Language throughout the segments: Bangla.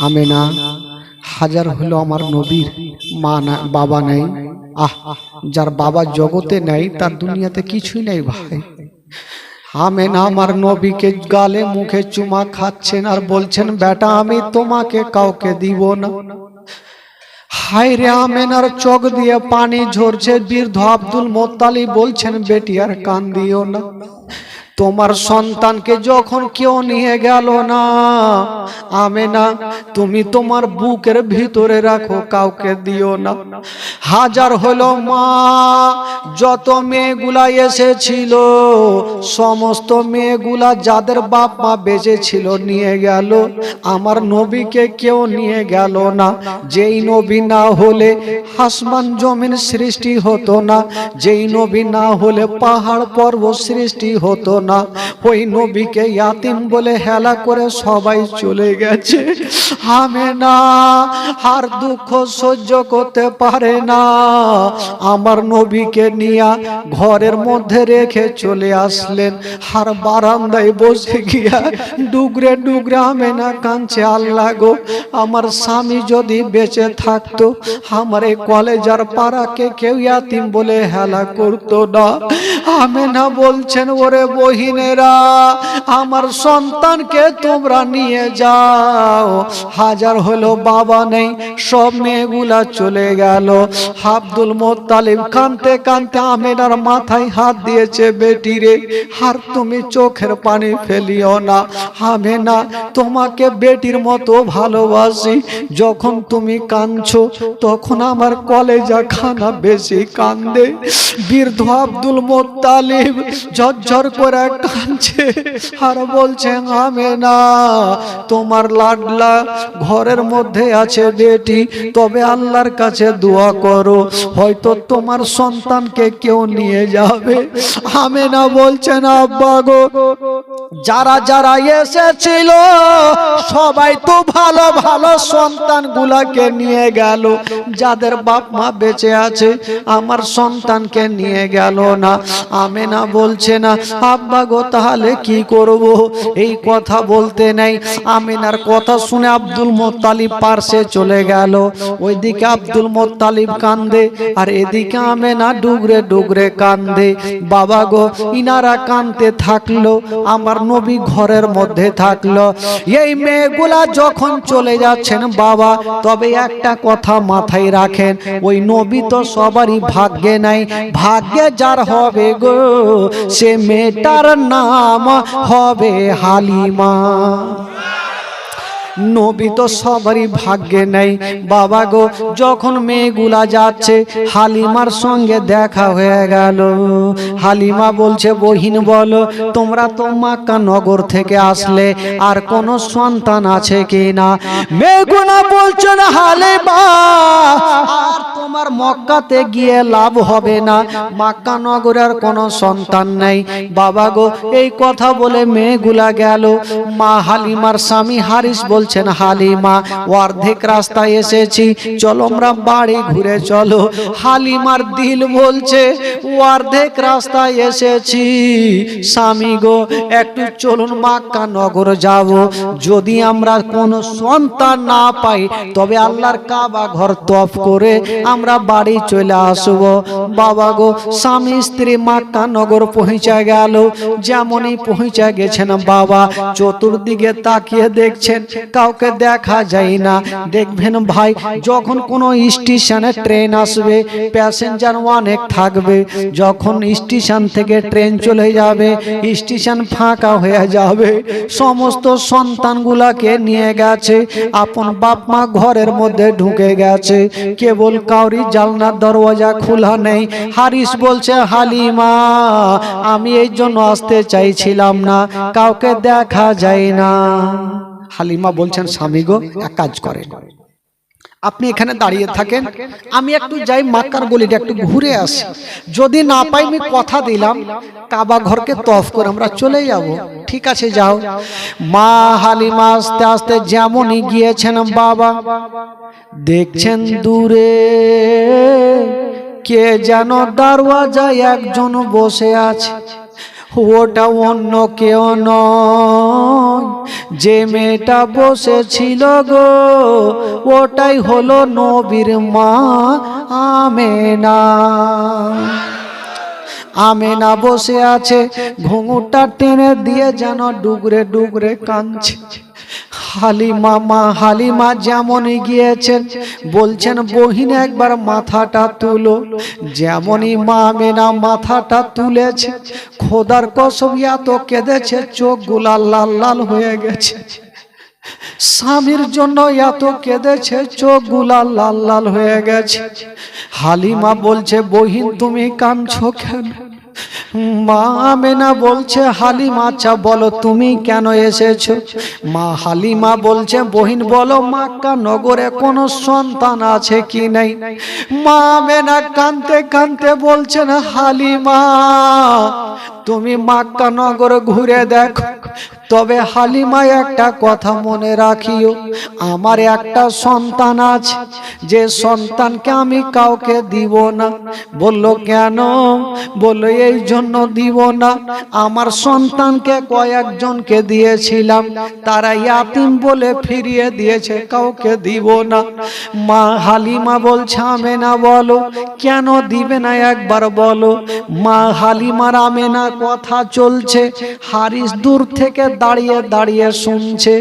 আমেনা, হাজার হলো আমার নবীর মা না, বাবা নেই। আহ, যার বাবা জগতে নেই, তার দুনিয়াতে কিছুই নেই ভাই। আমেনা আমার নবীকে গালে মুখে চুমা খাচ্ছেন আর বলছেন, বেটা, আমি তোমাকে কাউকে দিব না। হায় রে আমেনার চোখ দিয়ে পানি ঝরছে বৃদ্ধ আব্দুল মোত্তালি বলছেন, বেটি, আর কান দিও না। তোমার সন্তানকে যখন কেউ নিয়ে গেল না আমি না তুমি তোমার বুকের ভিতরে রাখো, কাউকে দিও না। হাজার হলো মা, যত মেয়েগুলা এসেছিল, সমস্ত মেয়েগুলা যাদের বাপ মা বেঁচে ছিল নিয়ে গেল। আমার নবীকে কেউ নিয়ে গেল না। যেই নবী না হলে হাসমান জমিন সৃষ্টি হতো না। যেই নবী না হলে পাহাড় পর্বত সৃষ্টি হতো না ওই নবীকে ইয়াতিম বলে হেলা করে সবাই চলে গেছে। আমি না, আর দুঃখ সহ্য করতে পারে না। আমার নবীকে নিয়ে ঘরের মধ্যে রেখে চলে আসলেন। আর বারান্দায় বসে গিয়া ডুগরে ডুগরে আমি না কাঁদছে, আল্লাহ গো, আমার স্বামী যদি বেঁচে থাকতো, আমার এই কলেজার পাড়াকে কেউ ইয়াতিম বলে হেলা করতো না। আমি না বলছেন, ওরে বহিনেরা আমার সন্তানকে তোমরা নিয়ে যাও। হাজার হলো বাবা নেই, সব মেয়েগুলা চলে গেল। আব্দুল মোত্তালিব কানতে কানতে আমেনার মাথায় হাত দিয়েছে, বেটি রে, আর তুমি চোখের পানি ফেলিও না। আমেনা, তোমাকে বেটির মতো ভালোবাসি। যখন তুমি কাঁদছো, তখন আমার কলেজা খানা বেশি কান্দে। বৃদ্ধ আব্দুল মোত্তালিব ঝরঝর করে আর বলছে আমেনা, তোমার লাডলা ঘরের মধ্যে আছে বেটি, তবে আল্লাহর কাছে দোয়া করো। হয়তো তোমার সন্তানকে কেউ নিয়ে যাবে। আমেনা বলছেন, আব্বা গো, যারা যারা এসেছিল, সবাই তো ভালো ভালো সন্তান নিয়ে গেল। যাদের বাপ মা বেঁচে আছে, আমার সন্তানকে নিয়ে গেল না। আমেনা বলছে, না, আব্বা গো, তাহলে কি করব? এই কথা বলতে নেই। আমিনার কথা শুনে আব্দুল মোত্তালিব পার্শ্বে চলে গেল। ওইদিকে আব্দুল মোত্তালিব কান্দে, আর এদিকে আমেনা ডুগরে ডুগরে কান্দে। বাবা গো, ইনারা কানতে থাকল, আমার নবী ঘরের মধ্যে থাকল। এই মেয়েগুলা যখন চলে যাচ্ছেন বাবা, তবে একটা কথা মাথায় রাখেন, ওই নবী তো সবারই ভাগ্যে নাই। ভাগ্যে যার হবে গো, সে মেয়েটার নাম হবে হালিমা। নবী তো সবারই ভাগ্যে নেই। বাবা গো, যখন মেয়েগুলা যাচ্ছে, হালিমার সঙ্গে দেখা হয়ে গেল। হালিমা বলছে, বহিন বলো, তোমরা তো মাক্কা নগর থেকে আসলে, আর কোন সন্তান আছে কি না? মেয়েগুলা বলছেন হালিমা, আর তোমার মক্কাতে গিয়ে লাভ হবে না। মাক্কা নগরের কোনো সন্তান নেই। বাবা গো, এই কথা বলে মেয়েগুলা গেল। মা হালিমার স্বামী হারিস বলছেন, হালিমা, অর্ধেক রাস্তায় এসেছি। চলো আমরা বাড়ি ঘুরে চলো। হালিমার দিল বলছে, অর্ধেক রাস্তায় এসেছি। স্বামী গো, একটু চলুন মাক্কা নগর যাব। যদি আমরা কোনো সন্তান না পাই, তবে আল্লাহর কাবা ঘর তফ করে আমরা বাড়ি চলে আসব। বাবা গো, স্বামী, স্ত্রী মাক্কা নগর পৌঁছে গেল। যেমনই পৌঁছে গেছেন বাবা, চতুর্দিকে তাকিয়ে দেখছেন কাউকে দেখা যায় না। দেখবেন ভাই, যখন কোনো স্টেশনে ট্রেন আসবে, প্যাসেঞ্জার অনেক থাকবে। যখন স্টেশন থেকে ট্রেন চলে যাবে, স্টেশন ফাঁকা হয়ে যাবে। সমস্ত সন্তানগুলাকে নিয়ে গেছে, আপন বাপ মা ঘরের মধ্যে ঢুকে গেছে। কেবল কাউরি জালনার দরওয়াজা খোলা নেই। হারিস বলছে, হালিমা, আমি এই জন্য আসতে চাইছিলাম না। কাউকে দেখা যায় না। হালিমা বলছেন, স্বামী গো, এক কাজ করেন। আপনি এখানে দাঁড়িয়ে থাকেন, আমি একটু যাই মাক্কার গলিটা একটু ঘুরে আসি। যদি না পাই আমি কথা দিলাম, কাবা ঘরকে তফ করে আমরা চলে যাব। ঠিক আছে, যাও। মা হালিমা আস্তে আস্তে যেমনই গিয়েছেন, বাবা, দেখছেন দূরে কে যেন দরওয়াজায় একজন বসে আছে? ওটা অন্য কেউ নয়। যে মেয়েটা বসেছিল গো, ওটাই হলো নবীর মা আমেনা। আমেনা বসে আছে, ঘুঙুরটা টেনে দিয়ে যেন ডুগরে ডুগরে কাঁদছে। হালিমা, মা হালিমা যেমনই গিয়েছেন, বলছেন, বহিন একবার মাথাটা তুলো। যেমনই মা মেনা মাথাটা তুলেছে, খোদার কসম এত কেঁদেছে চোখগুলা লাল লাল হয়ে গেছে। স্বামীর জন্য এত কেঁদেছে চোখগুলা লাল লাল হয়ে গেছে। হালিমা বলছে, বহিন তুমি কাঁদছো কেন? মা মেনা বলছে, হালিমা আচ্ছা বলো তুমি কেন এসেছ? মা হালিমা বলছে, বহিন বলো, মাক্কা নগরে কোনো সন্তান আছে কি নাই? মা মেনা কানতে কানতে না হালিমা, তুমি মাক্কা নগর ঘুরে দেখো। তবে হালিমা একটা কথা মনে রাখিও, আমার একটা সন্তান আছে, যে সন্তানকে আমি কাউকে দিব না। বলল, কেন? বলল, এই জন্য দিব না। আমার সন্তানকে কয়েকজনকে দিয়েছিলাম, তারা ইয়াতিম বলে ফিরিয়ে দিয়েছে, কাউকে দিব না। মা হালিমা বলছে, আমেনা, বলো, কেন দিবে না একবার বলো? মা হালিমার আমেনা কথা চলছে, হারিস দূর থেকে দাঁড়িয়ে দাঁড়িয়ে শুনছে।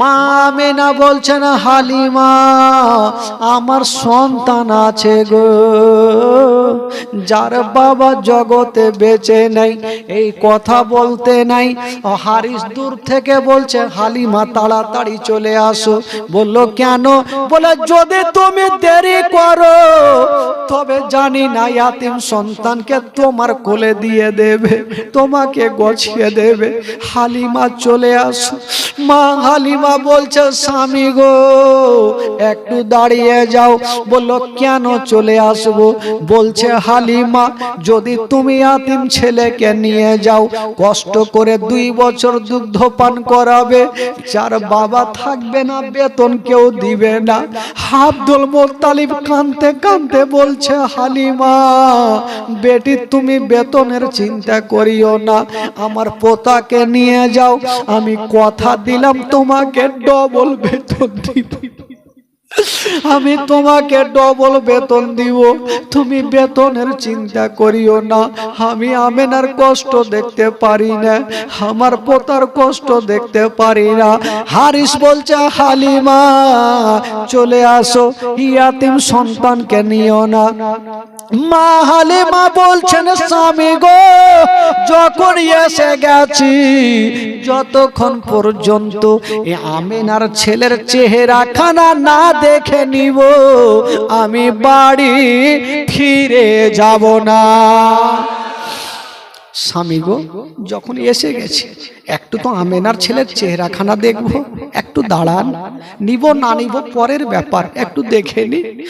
মা আমেনা বলছেন হালিমা, আমার সন্তান আছে গো। যার বাবা জগতে বেঁচে নাই, এই কথা বলতে নাই। ও হারিস দূর থেকে বলছে, হালিমা, তাড়াতাড়ি চলে আসো। বলল, কেন? বলে, যদি তুমি দেরি করো, তবে জানি না ইয়াতিম সন্তানকে তোমার কোলে দিয়ে দেবে, তোমাকে গছিয়ে দেবে। হালিমা চলে আসো। মা হালিমা বলছে, স্বামী গো, একটু দাঁড়িয়ে যাও। বলল, কেন চলে আসব? বলছে, হালিমা, যদি তুমি আতিম ছেলেকে নিয়ে যাও, কষ্ট করে দুই বছর দুগ্ধ পান করাবে। যার বাবা থাকবে না, বেতন কেউ দিবে না। আব্দুল মোত্তালিব কানতে কানতে বলছে, হালিমা, বেটি, তুমি বেতনের চিন্তা করিও না। আমার পোতাকে নিয়ে যাও আমি কথা দিলাম, তোমাকে ডবল বেতন দিব। আমি তোমাকে ডবল বেতন দিব। তুমি বেতনের চিন্তা করিও না। আমি আমেনার কষ্ট দেখতে পারি না। আমার পোতার কষ্ট দেখতে পারি না। হারিস বলছে, হালিমা, চলে আসো। ইয়াতিম সন্তানকে নিও না। মা হালিমা বলছেন, স্বামী গো, যখন এসে গেছি, যতক্ষণ পর্যন্ত আমেনার ছেলের চেহারা খানা না দেখে নিব, আমি বাড়ি ফিরে যাব না। স্বামী গো, যখন এসে গেছে, একটু তো আমেনার ছেলের চেহারাখানা দেখব। একটু দাঁড়ান। নিব না নিব, পরের ব্যাপার। একটু দেখে নি।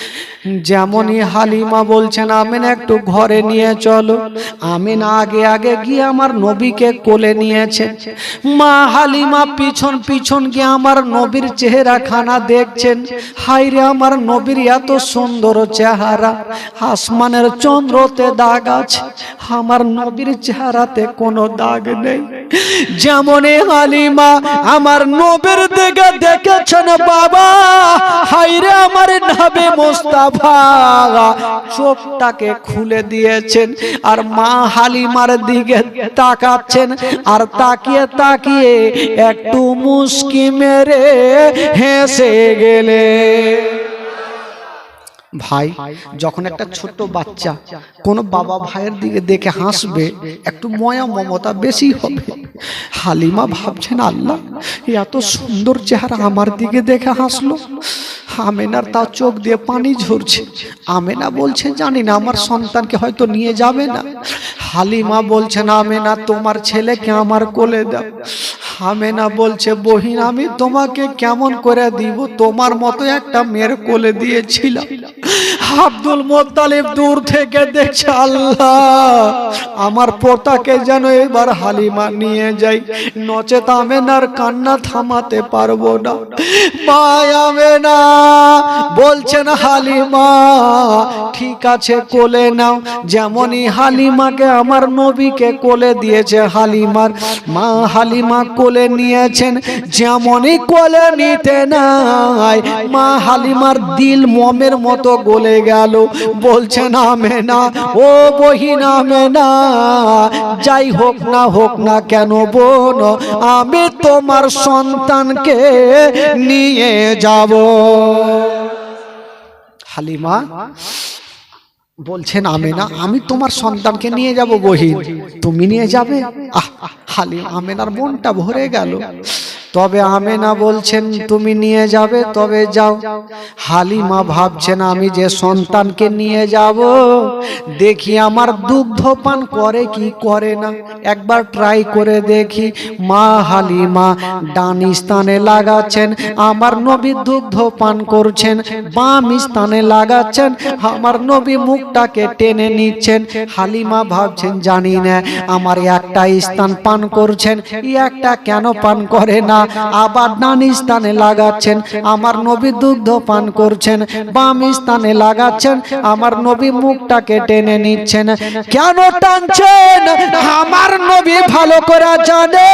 যেমনই হালিমা বলছেন, আমেনা একটু ঘরে নিয়ে চলো। আমেনা আগে আগে গিয়ে আমার নবীকে কোলে নিয়েছে। মা হালিমা পিছন পিছন গিয়ে আমার নবীর চেহারাখানা দেখছেন। হাইরে আমার নবীর এত সুন্দর চেহারা। আসমানের চন্দ্রতে দাগ আছে। আমার নবীর চেহারাতে কোনো দাগ নেই। যেমন হালিমা আমার নবীর দিকে দেখেছেন বাবা? হাইরে আমার নবে মোস্তাফা। চোখটাকে খুলে দিয়েছেন আর মা হালিমার দিকে তাকাচ্ছেন আর তাকিয়ে তাকিয়ে একটু মুস্কি মেরে হেসে গেলে। ভাই, যখন একটা ছোট্ট বাচ্চা কোনো বাবা ভাইয়ের দিকে দেখে হাসবে, একটু ময়া মমতা বেশি হবে। হালিমা ভাবছেন, আল্লাহ, এত সুন্দর চেহারা আমার দিকে দেখে হাসলো। আমেনার তার চোখ দিয়ে পানি ঝরছে। আমেনা বলছে, জানি না, আমার সন্তানকে হয়তো নিয়ে যাবে না। হালিমা বলছে বলছেন আমেনা, তোমার ছেলেকে আমার কোলে দাও। আমেনা বলছে, বহিন, আমি তোমাকে কেমন করে দিব? তোমার মতো একটা মেয়ের কোলে দিয়েছিলাম। আব্দুল মোত্তালিব দূর থেকে দেখছে, আল্লাহ, আমার পোতাকে যেন এবার হালিমা নিয়ে যাই। নচেত আমেনার কান্না থামাতে পারব না। মায় আমেনা বলছেন হালিমা, ঠিক আছে, কোলে নাও। যেমনই হালিমাকে আমার নবীকে কোলে দিয়েছে হালিমার মা হালিমা কোলে নিয়েছেন, যেমনই কোলে নিতে নাই, মা হালিমার দিল মমের মতো গলে গেল। বলছেন আমে না, ও বহিন আমে না, যাই হোক না হোক না কেন বোন, আমি তোমার সন্তানকে নিয়ে যাব। হালিমা বলছেন আমেনা আমি তোমার সন্তানকে নিয়ে যাব বহিন তুমি নিয়ে যাবে? আহ হালিম আমেনার মনটা ভরে গেল। তবে আমেনা বলছেন, তুমি নিয়ে যাবে, তবে যাও। হালিমা ভাবছেন, আমি যে সন্তানকে নিয়ে যাব, দেখি আমার দুগ্ধ পান করে কি করে না। একবার ট্রাই করে দেখি। মা হালিমা ডান স্থানে লাগাচ্ছেন, আমার নবী দুগ্ধ পান করছেন। বাম স্থানে লাগাচ্ছেন, আমার নবী মুখটাকে টেনে নিচ্ছেন। হালিমা ভাবছেন, জানি না, আমার একটা স্থান পান করছেন একটা কেন পান করে না? আবার ডান স্থানে লাগাচ্ছেন। আমার নবী দুগ্ধ পান করছেন। বাম স্থানে লাগাচ্ছেন। আমার নবী মুখটাকে টেনে নিচ্ছেন। কেন টানছেন? আমার নবী ভালো করে জানে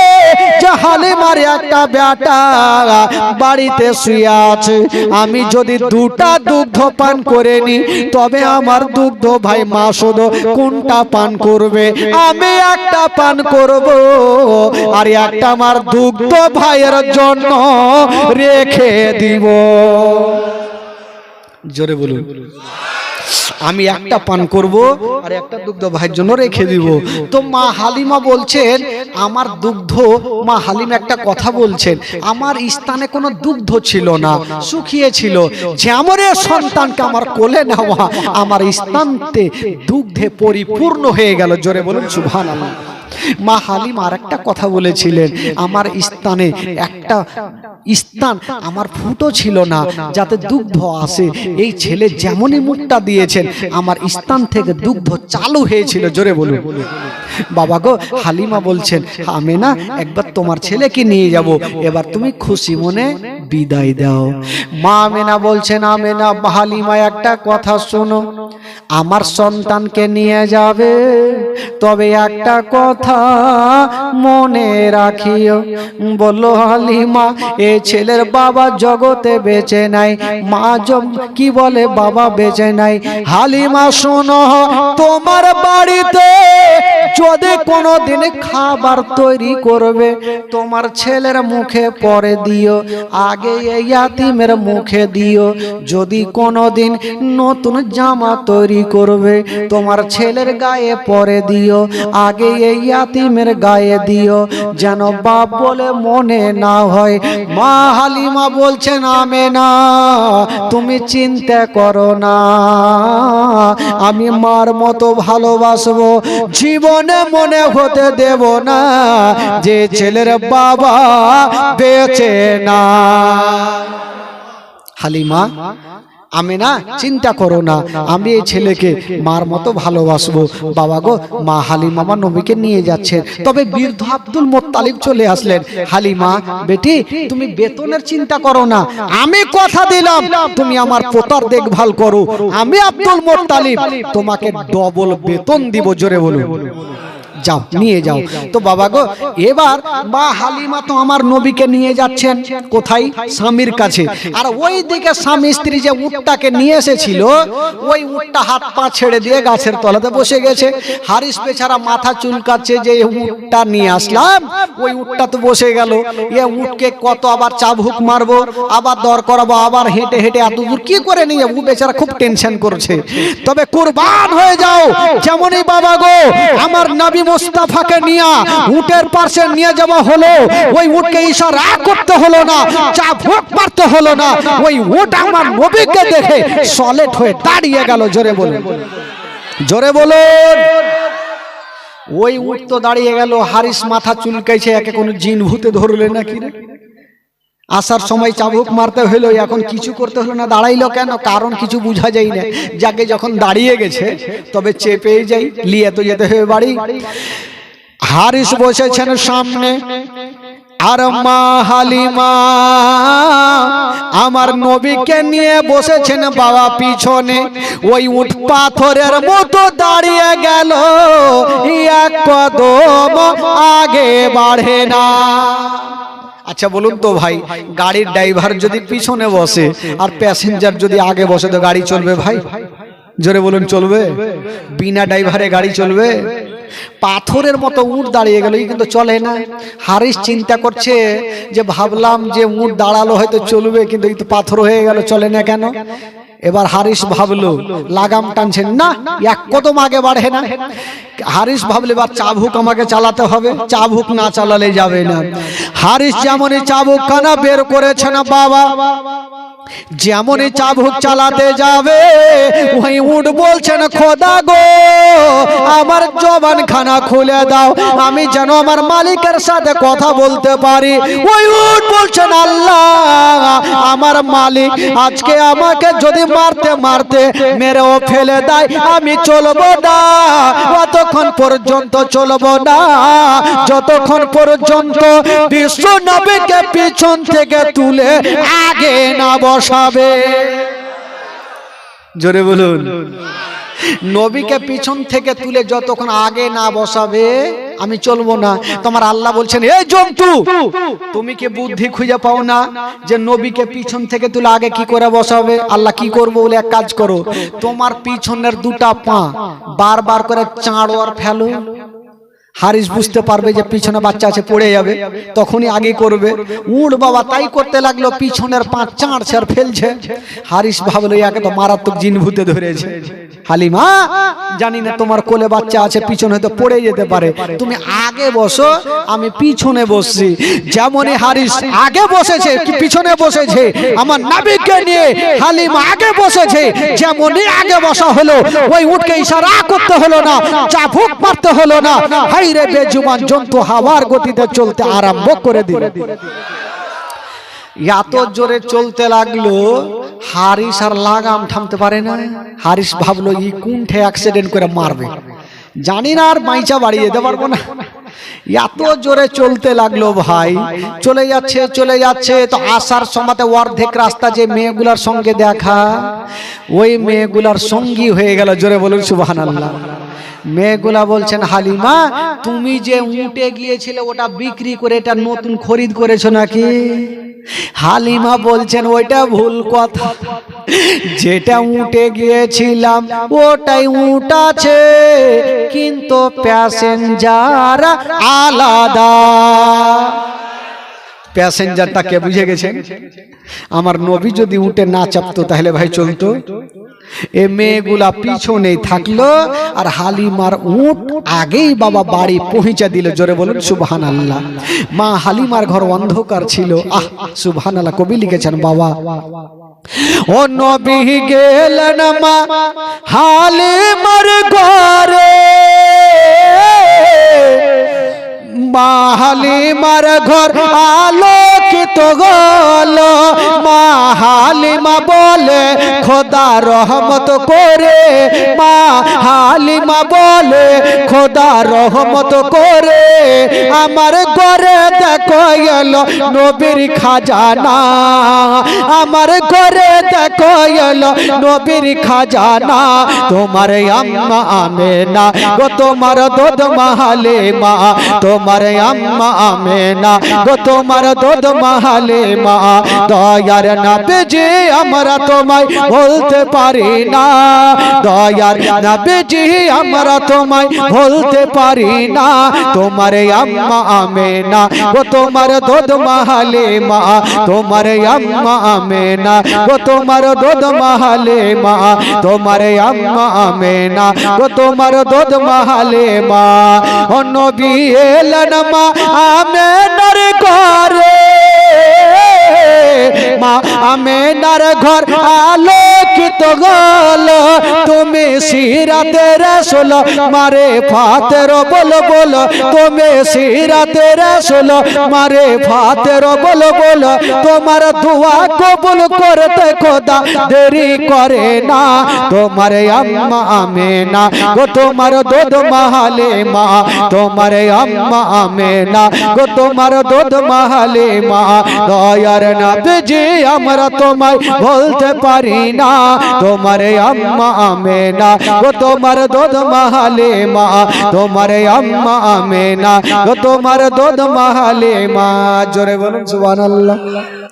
যে হালিমার একটা বেটা বাড়িতে শুয়ে আছে। আমি যদি দুটা দুগ্ধ পান করে নি, তবে আমার দুগ্ধ ভাই মাসুদ কোনটা পান করবে? আমি একটা পান করব। আর একটা আমার দুগ্ধ ভাইয়ের জন্য রেখে দিব। জোরে বলুন। আমি একটা পান করব আর একটা দুগ্ধ ভাইয়ের জন্য রেখে দিব। তো মা হালিমা বলছেন, আমার দুগ্ধ মা হালিমা একটা কথা বলছেন, আমার স্থানে কোনো দুগ্ধ ছিল না, শুকিয়ে ছিল। যেমন সন্তানকে আমার কোলে নেওয়া, আমার স্থানতে দুগ্ধে পরিপূর্ণ হয়ে গেল। জোরে বলুন সুভান মা হালিম আর একটা কথা বলেছিলেন, আমার স্থানে একটা স্থান আমার ফুটো ছিল না, যাতে দুগ্ধ আসে। এই ছেলে যেমনই মুখটা দিয়েছেন, আমার স্থান থেকে দুগ্ধ চালু হয়েছিল। জোরে বলুন। বাবা গো, হালিমা বলছেন আমি না একবার তোমার ছেলেকে নিয়ে যাব। এবার তুমি খুশি মনে বিদায় দাও। মা আমেনা বলছেন, আমেনা হালিমা একটা কথা শোনো। আমার সন্তানকে নিয়ে যাবে। তবে একটা কথা মনে রাখিও। বলল, হালিমা, এ ছেলের বাবা জগতে বেঁচে নাই। মা কি বলে, বাবা বেঁচে নাই। হালিমা, শোনো, তোমার বাড়িতে যদি কোনো দিন খাবার তৈরি করবে, তোমার ছেলের মুখে পরে দিও, আগে এই ইয়াতিমের মুখে দিও। যদি কোনো দিন নতুন জামা তৈরি করবে, তোমার ছেলের গায়ে পরে দিও, আগে এই ইয়াতিমের গায়ে দিও। যেন বাপ বলে মনে না হয়, মা হালিমা বলছেন আমে না তুমি চিন্তা করো না, আমি মার মতো ভালোবাসবো, জীবনে মনে হতে দেব না। যে ছেলের বাবা বেঁচে না। হালিমা আমি না চিন্তা করো না। আমি এই ছেলেকে মার মতো ভালোবাসবো। বাবা গো, মা হালিমা আমার নবীকে নিয়ে যাচ্ছেন। তবে বৃদ্ধ আব্দুল মোত্তালিব চলে আসলেন। হালিমা, বেটি, তুমি বেতনের চিন্তা করো না। আমি কথা দিলাম, তুমি আমার পোতার দেখভাল করো। আমি আব্দুল মোত্তালিব, তোমাকে ডবল বেতন দিব, জোরে বলুন। যাও নিয়ে যাও। তো বাবা গো এবার মা হালিমা তো আমার নবীকে নিয়ে যাচ্ছেন। কোথায়? স্বামীর কাছে। আর ওই দিকে স্বামী স্ত্রী যে উটটাকে নিয়ে এসেছিল ওই উটটা হাত পা ছেড়ে দিয়ে গাছের তলাতে বসে গেছে। হারিস পেছাড়া মাথা চুলকাচ্ছে যে উটটা নিয়ে আসলাম। ওই উটটা তো বসে গেল। এ উটকে কত আবার চাবুক মারবো আবার দর করাবো আবার হেঁটে হেঁটে এত দূর কি করে নিয়ে উ বেচারা খুব টেনশন করছে। তবে কুরবান হয়ে যাও। যেমনই বাবা গো আমার নবী মুস্তাফাকে নিয়ে উটের পাশে নিয়ে যাওয়া হলো। ওই উটকে ইশারা করতে হলো না চা ভোট মারতে হলো না। ওই উট আমার নবীকে দেখে সলেট হয়ে দাঁড়িয়ে গেল, জোরে বলুন। জোরে বলুন। ওই উট তো দাঁড়িয়ে গেল, হারিস মাথা চুলকাইছে, একে কোনো জিন ভূতে ধরলে নাকি রে? আসার সময় চাবুক মারতে হলো এখন কিছু করতে হলো না, দাঁড়াইলো কেন? কারণ কিছু বোঝা যায় না। যাকে যখন দাঁড়িয়ে গেছে, তবে চেপে যাই লিয়ে তো যেতে হবে বাড়ি। হারিস বসেছেন সামনে। আর মা হালিমা আমার নবীকে নিয়ে বসেছেন বাবা পিছনে। ওই উঠ পাথরের মতো দাঁড়িয়ে গেল। এক কদম আগে বাড়ে না। আচ্ছা বলুন তো ভাই গাড়ির ড্রাইভার যদি পিছনে বসে আর প্যাসেঞ্জার যদি আগে বসে তো গাড়ি চলবে ভাই? জোরে বলুন চলবে? বিনা ড্রাইভারে গাড়ি চলবে? পাথরের মতো উঁট দাঁড়িয়ে গেল। কিন্তু চলে না। হারিস চিন্তা করছে যে ভাবলাম যে উঁট দাঁড়াল হয়তো চলবে, কিন্তু এই পাথর হয়ে গেল, চলে না কেন? এবার হারিস ভাবলো, লাগাম টানছেন না, এক কদম আগে বাড়ে না। হারিস ভাবলে, এবার চাবুক আমাকে চালাতে হবে। চাবুক না চালালে যাবে না। হারিস যেমনই চাবুক খানা বের করেছে না, বাবা, যেমনই চাবুক চালাতে যাবে, ওই উঠ বলছেন খোদা গো, আমার জবান খানা খুলে দাও। আমি যেন আমার মালিকের সাথে কথা বলতে পারি। ওই উঠ বলছেন, আল্লাহ, আমার মালিক, আজকে আমাকে যদি মারতে মারতে মেরেও ফেলে দেয়, আমি চলবো না। অতক্ষণ পর্যন্ত চলবো না। যতক্ষণ পর্যন্ত বিশ্ব নবীকে পিছন থেকে তুলে আগে না বসাবে। জোরে বলুন। নবীকে পিছন থেকে তুলে যতক্ষণ আগে না বসাবে আমি চলবো না। তোমার আল্লাহ বলছেন এই জন্তু তুমি কি বুদ্ধি খুঁজে পাও না যে নবীকে পিছন থেকে তুলে আগে কি করে বসাবে? আল্লাহ কি করব বলে এক কাজ করো। তোমার পিছনের দুটা পা বারবার করে চাঁড়ো আর ফেলো। হারিস বুঝতে পারবে যে পিছনে বাচ্চা আছে, পড়ে যাবে। তখনই আগে করবে। উড় বাবা, তাই করতে লাগল, পিছনের পা চাঁড়ছে আর ফেলছে। হারিস ভাবলো ইয়াকে তো মারাত্মক জিন ভূতে ধরেছে। হালিমা, জানি না তোমার কোলে বাচ্চা আছে, পিছনে হয়তো পড়ে যেতে পারে। তুমি আগে বসো, আমি পিছনে বসছি। যেমনই হারিস আগে বসেছে কি পিছনে বসেছে। আমার নাবিককে নিয়ে হালিমা আগে বসেছে। যেমনই আগে বসা হলো, ওই উঠকে ইশারা করতে হলো না চাপুক মারতে হলো না। হাই রে বেজুমান জন্তু হাওয়ার গতিতে চলতে আরম্ভ করে দিল। এত জোরে চলতে লাগল, হারিস আর লাগাম থামতে পারে না। হারিস ভাবলো ই কুণ্ঠে অ্যাক্সিডেন্ট করে মারবে। জানি না আর মাইচা বাড়িয়ে যেতে পারব না। এত জোরে চলতে লাগল ভাই। চলে যাচ্ছে চলে যাচ্ছে, তো আসার সময়তে অর্ধেক রাস্তা যে মেয়েগুলার সঙ্গে দেখা, ওই মেয়েগুলার সঙ্গী হয়ে গেল, জোরে বলুন সুবাহান আল্লাহ মেয়েগুলা বলছেন, হালিমা, তুমি যে উঠে গিয়েছিলে, ওটা বিক্রি করে এটা নতুন খরিদ করেছ নাকি? হালিমা বলছেন, ওইটা ভুল কথা। যেটা উঠে গিয়েছিলাম, ওটাই উঠ আছে কিন্তু প্যাসেঞ্জার আলাদা। প্যাসেঞ্জারটা কে বুঝে গেছেন? আমার নবী যদি উঠে না চাপতো তাহলে ভাই চলতো। এ মেয়েগুলা পিছনে থাকল, আর হালিমার উট আগেই বাবা বাড়ি পৌঁছে দিল, জোরে বলুন সুবহান আল্লাহ মা হালিমার ঘর অন্ধকার ছিল। আহ সুবহান আল্লাহ কবি লিখেছেন, বাবা। ও নবী গেলেন মা হালিমার ঘরে। মা হালিমার ঘর আলোকিত গল মা হালিমা বলে, খোদা রহমত করে। মা হালিমা বলে, খোদা রহমত করে। আমার ঘরে দেখো এলো নবীর খাজানা। আমার ঘরে দেখো এলো নবীর খাজানা। তোমার আম্মা আমেনা গো, তোমার দোদ মাহালে মা তোমার আম্মা আমেনা গো, তোমার দোদ মাহালে মা দয়ার নাবে যে আমরা তোমায় বলতে পারি না। দয়ার নাবে যে আমরা তোমায় বলতে পারি না। তোমার আম্মা আমেনা গো তোমার দোদ মাহালে মা তোমার আম্মা আমেনা গো তোমার দোদ মাহালে মা তোমার আম্মা আমেনা গো তোমার দোদ মাহালে মা ও নবী এলেন মা আমেনার ঘরে। মা আমেনার ঘর আলোকিত গল, তুমি সিরাতে রসুল মারে ফাতের বল বল, তুমি সিরাতে রসুল মারে ফাতের বল বল, তোমার দোয়া কবুল করতে খোদা দেরি করে না, তোমার আম্মা আমেনা গো, তোমার দুধ মাহালে মা তোমার আম্মা আমেনা গো, তোমার দুধ মাহালে মা দয়ার নবজি আমরা তোমায় বলতে পারি না। তোমার আম্মা আমেনা গো তোমার দুধ মাহালে মা তোমার আম্মা আমেনা গো তোমার দুধ মাহালে মা জোরে বলুন, সুবহানাল্লাহ।